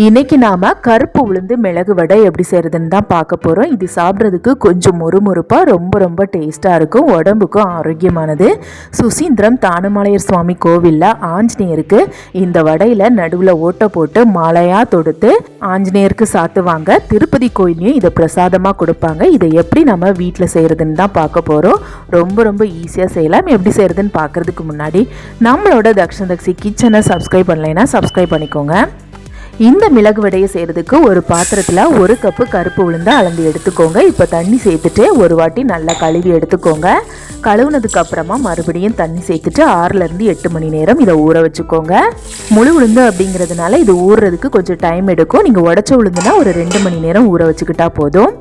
இன்னைக்கு நாம கருப்பு உளுந்து மிளகு வடை எப்படி செய்யறதுன்னு தான் பார்க்க போறோம். இது சாப்பிட்றதுக்கு கொஞ்சம் மொறுமொறுப்பா ரொம்ப ரொம்ப டேஸ்டா இருக்கும். உடம்புக்கும் ஆரோக்கியமானது. சுசீந்திரம் தானுமலையர் சுவாமி கோவில்ல ஆஞ்சநேயருக்கு இந்த வடையில நடுவில் ஓட்டை போட்டு மாலையா தொடுத்து ஆஞ்சநேயருக்கு சாத்துவாங்க. திருப்பதி கோயிலையும் இதை பிரசாதமாக கொடுப்பாங்க. இதை எப்படி நம்ம வீட்டில் செய்கிறதுன்னு தான் பார்க்க போகிறோம் ரொம்ப ரொம்ப ஈஸியாக செய்யலாம். எப்படி செய்கிறதுன்னு பார்க்குறதுக்கு முன்னாடி நம்மளோட தக்ஷன் தக்ஷி கிச்சனை சப்ஸ்கிரைப் பண்ணலைன்னா சப்ஸ்கிரைப் பண்ணிக்கோங்க. இந்த மிளகு வடையை செய்கிறதுக்கு ஒரு பாத்திரத்தில் ஒரு கப்பு கருப்பு உளுந்து அளந்து எடுத்துக்கோங்க. இப்போ தண்ணி சேர்த்துட்டு ஒரு வாட்டி நல்லா கழுவி எடுத்துக்கோங்க. கழுவுனதுக்கு அப்புறமா மறுபடியும் தண்ணி சேர்த்துட்டு ஆறுலேருந்து எட்டு மணி நேரம் இதை ஊற வச்சுக்கோங்க. முழு உளுந்து அப்படிங்கிறதுனால இது ஊறுறதுக்கு கொஞ்சம் டைம் எடுக்கும். நீங்கள் உடச்ச உளுந்துனா ஒரு ரெண்டு மணி நேரம் ஊற வச்சுக்கிட்டா போதும்.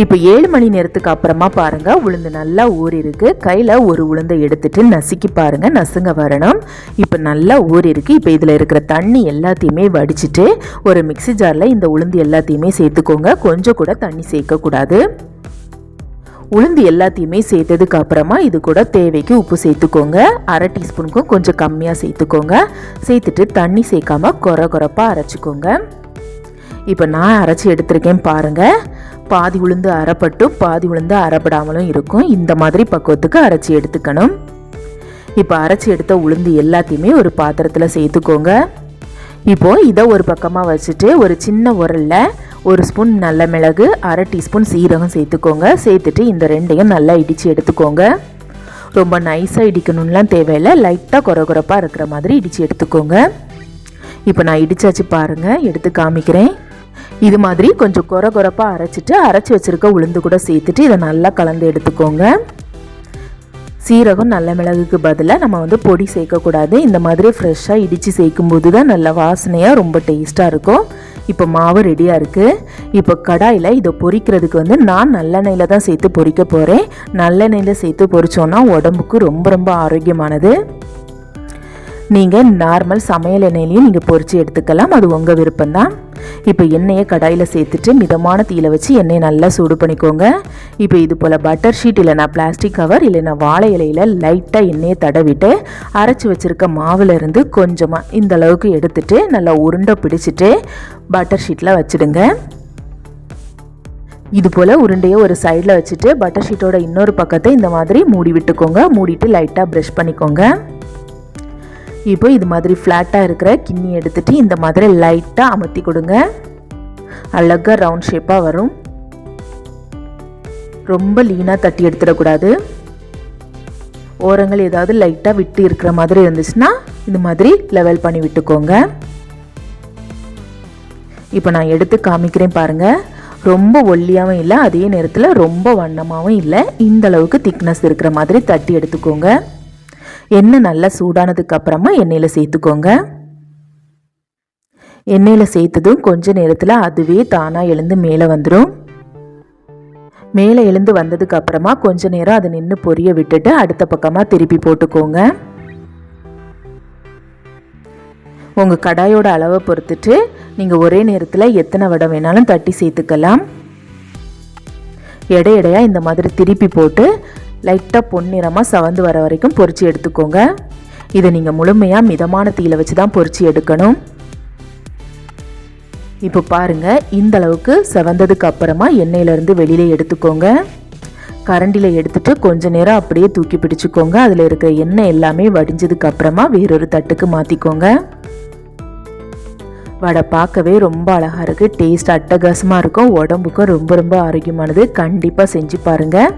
இப்போ ஏழு மணி நேரத்துக்கு அப்புறமா பாருங்க உளுந்து நல்லா ஊறிருக்கு. கையில் ஒரு உளுந்தை எடுத்துட்டு நசுக்கி பாருங்க நசுங்க வரணும். இப்போ நல்லா ஊறிருக்கு. இப்போ இதில் இருக்கிற தண்ணி எல்லாத்தையுமே வடிச்சிட்டு ஒரு மிக்ஸி ஜாரில் இந்த உளுந்து எல்லாத்தையுமே சேர்த்துக்கோங்க. கொஞ்சம் கூட தண்ணி சேர்க்கக்கூடாது. உளுந்து எல்லாத்தையுமே சேர்த்ததுக்கு அப்புறமா இது கூட தேவைக்கு உப்பு சேர்த்துக்கோங்க. அரை டீஸ்பூனுக்கும் கொஞ்சம் கம்மியாக சேர்த்துக்கோங்க. சேர்த்துட்டு தண்ணி சேர்க்காம கொர கொரப்பாக அரைச்சிக்கோங்க. இப்போ நான் அரைச்சி எடுத்திருக்கேன் பாருங்கள் பாதி உளுந்து அரைப்பட்டும் பாதி உளுந்து அரைப்படாமலும் இருக்கும். இந்த மாதிரி பக்குவத்துக்கு அரைச்சி எடுத்துக்கணும். இப்போ அரைச்சி எடுத்த உளுந்து எல்லாத்தையுமே ஒரு பாத்திரத்தில் சேர்த்துக்கோங்க. இப்போது இதை ஒரு பக்கமாக வச்சுட்டு ஒரு சின்ன உரலில் ஒரு ஸ்பூன் நல்ல மிளகு அரை டீஸ்பூன் சீரகம் சேர்த்துக்கோங்க. சேர்த்துட்டு இந்த ரெண்டையும் நல்லா இடித்து எடுத்துக்கோங்க. ரொம்ப நைஸாக இடிக்கணும்லாம் தேவையில்லை. லைட்டாக குறகுறப்பாக இருக்கிற மாதிரி இடித்து எடுத்துக்கோங்க. இப்போ நான் இடித்தாச்சு பாருங்கள் எடுத்து காமிக்கிறேன். இது மாதிரி கொஞ்சம் குறை குறைப்பாக அரைச்சிட்டு அரைச்சி வச்சுருக்க உளுந்து கூட சேர்த்துட்டு இதை நல்லா கலந்து எடுத்துக்கோங்க. சீரகம் நல்ல மிளகுக்கு பதிலாக நம்ம வந்து பொடி சேர்க்கக்கூடாது இந்த மாதிரி ஃப்ரெஷ்ஷாக இடித்து சேர்க்கும்போது தான் நல்ல வாசனையாக ரொம்ப டேஸ்ட்டாக இருக்கும். இப்போ மாவு ரெடியாக இருக்குது இப்போ கடாயில் இதை பொரிக்கிறதுக்கு வந்து நான் நல்லெண்ணெயில் தான் சேர்த்து பொரிக்க போகிறேன் நல்லெண்ணெயில் சேர்த்து பொறிச்சோன்னா உடம்புக்கு ரொம்ப ரொம்ப ஆரோக்கியமானது. நீங்கள் நார்மல் சமையல் எண்ணெயிலையும் நீங்கள் பொறிச்சு எடுத்துக்கலாம். அது உங்கள் விருப்பம்தான். இப்போ எண்ணெயை கடாயில் சேர்த்துட்டு மிதமான தீயில வச்சு எண்ணெயை நல்லா சூடு பண்ணிக்கோங்க. இப்போ இது போல் பட்டர் ஷீட் இல்லைனா பிளாஸ்டிக் கவர் இல்லைனா வாழை இலையில் லைட்டாக எண்ணெயை தடவிட்டு அரைச்சி வச்சுருக்க மாவுலேருந்து கொஞ்சமாக இந்த அளவுக்கு எடுத்துட்டு நல்லா உருண்டை பிடிச்சிட்டு பட்டர் ஷீட்டில் வச்சுடுங்க. இது போல் உருண்டையை ஒரு சைடில் வச்சுட்டு பட்டர் ஷீட்டோட இன்னொரு பக்கத்தை இந்த மாதிரி மூடி விட்டுக்கோங்க. மூடிட்டு லைட்டாக ப்ரஷ் பண்ணிக்கோங்க. இப்போ இது மாதிரி ஃப்ளாட்டாக இருக்கிற கிண்ணி எடுத்துகிட்டு இந்த மாதிரி லைட்டாக அமர்த்தி கொடுங்க. அழகாக ரவுண்ட் ஷேப்பாக வரும். ரொம்ப லீனாக தட்டி எடுத்துடக்கூடாது. ஓரங்கள் ஏதாவது லைட்டாக விட்டு இருக்கிற மாதிரி இருந்துச்சுன்னா இந்த மாதிரி லெவல் பண்ணி விட்டுக்கோங்க. இப்போ நான் எடுத்து காமிக்கிறேன் பாருங்கள் ரொம்ப ஒல்லியாகவும் இல்லை அதே நேரத்தில் ரொம்ப வண்ணமாகவும் இல்லை. இந்த அளவுக்கு திக்னஸ் இருக்கிற மாதிரி தட்டி எடுத்துக்கோங்க. எண்ணெய் நல்லா சூடானதுக்கு அப்புறமா எண்ணெயில் சேர்த்துக்கோங்க. எண்ணெயில் சேர்த்ததும் கொஞ்ச நேரத்தில் அதுவே தானாக எழுந்து மேலே வந்துடும் மேலே எழுந்து வந்ததுக்கு அப்புறமா கொஞ்ச நேரம் அதை நின்று பொரிய விட்டுட்டு அடுத்த பக்கமாக திருப்பி போட்டுக்கோங்க. உங்கள் கடாயோட அளவை பொறுத்துட்டு நீங்கள் ஒரே நேரத்தில் எத்தனை வடை வேணாலும் தட்டி சேர்த்துக்கலாம். எடை எடையாக இந்த மாதிரி திருப்பி போட்டு லைட்டாக பொன்னிறமாக சவந்து வர வரைக்கும் பொறிச்சு எடுத்துக்கோங்க. இதை நீங்கள் முழுமையாக மிதமான தீயில் வச்சு தான் பொறிச்சு எடுக்கணும். இப்போ பாருங்கள் இந்த அளவுக்கு செவந்ததுக்கு அப்புறமா எண்ணெயிலேருந்து வெளியில் எடுத்துக்கோங்க. கரண்டியில் எடுத்துட்டு கொஞ்ச நேரம் அப்படியே தூக்கி பிடிச்சிக்கோங்க. அதில் இருக்கிற எண்ணெய் எல்லாமே வடிஞ்சதுக்கு அப்புறமா வேறொரு தட்டுக்கு மாற்றிக்கோங்க வடை பார்க்கவே ரொம்ப அழகாக இருக்குது டேஸ்ட் அட்டகாசமாக இருக்கும். உடம்புக்கும் ரொம்ப ரொம்ப ஆரோக்கியமானது. கண்டிப்பாக செஞ்சு பாருங்கள்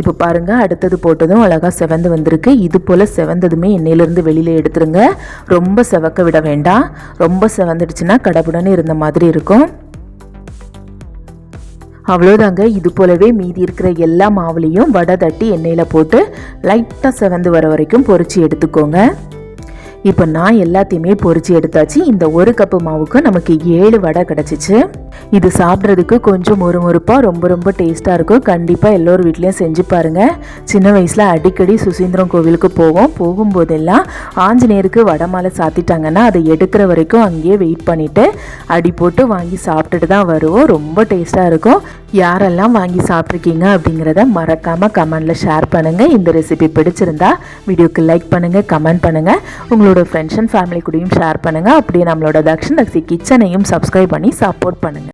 இப்போ பாருங்கள் அடுத்தது போட்டதும் அழகாக செவந்து வந்திருக்கு. இது போல் செவந்ததுமே எண்ணெயிலேருந்து வெளியில் எடுத்துருங்க. ரொம்ப செவக்க விட வேண்டாம். ரொம்ப செவந்துடுச்சுன்னா கடப்புடனே இருந்த மாதிரி இருக்கும். அவ்வளோதாங்க. இது போலவே மீதி இருக்கிற எல்லா மாவுலேயும் வடை தட்டி எண்ணெயில் போட்டு லைட்டாக செவந்து வர வரைக்கும் பொறிச்சு எடுத்துக்கோங்க. இப்போ நான் எல்லாத்தையுமே பொறிச்சு எடுத்தாச்சு. இந்த ஒரு கப்பு மாவுக்கு நமக்கு ஏழு வடை கிடச்சிச்சு. இது சாப்பிட்றதுக்கு கொஞ்சம் முறுமுறுப்பாக ரொம்ப ரொம்ப டேஸ்ட்டாக இருக்கும். கண்டிப்பாக எல்லோரும் வீட்லேயும் செஞ்சு பாருங்கள் சின்ன வயசில் அடிக்கடி சுசீந்திரம் கோவிலுக்கு போவோம். போகும்போதெல்லாம் ஆஞ்சநேயருக்கு வடமாலை சாத்திட்டாங்கன்னா அதை எடுக்கிற வரைக்கும் அங்கேயே வெயிட் பண்ணிவிட்டு அடி போட்டு வாங்கி சாப்பிட்டுட்டு தான் வருவோம். ரொம்ப டேஸ்ட்டாக இருக்கும். யாரெல்லாம் வாங்கி சாப்பிட்ருக்கீங்க அப்படிங்கிறத மறக்காமல் கமெண்டில் ஷேர் பண்ணுங்கள் இந்த ரெசிபி பிடிச்சிருந்தா வீடியோக்கு லைக் பண்ணுங்கள் கமெண்ட் பண்ணுங்கள் உங்களோட ஃப்ரெண்ட்ஸ் அண்ட் ஃபேமிலி கூடயும் ஷேர் பண்ணுங்கள் அப்படியே நம்மளோட தக்ஷன் தக்ஷி கிச்சனையும் சப்ஸ்கிரைப் பண்ணி சப்போர்ட் பண்ணுங்கள்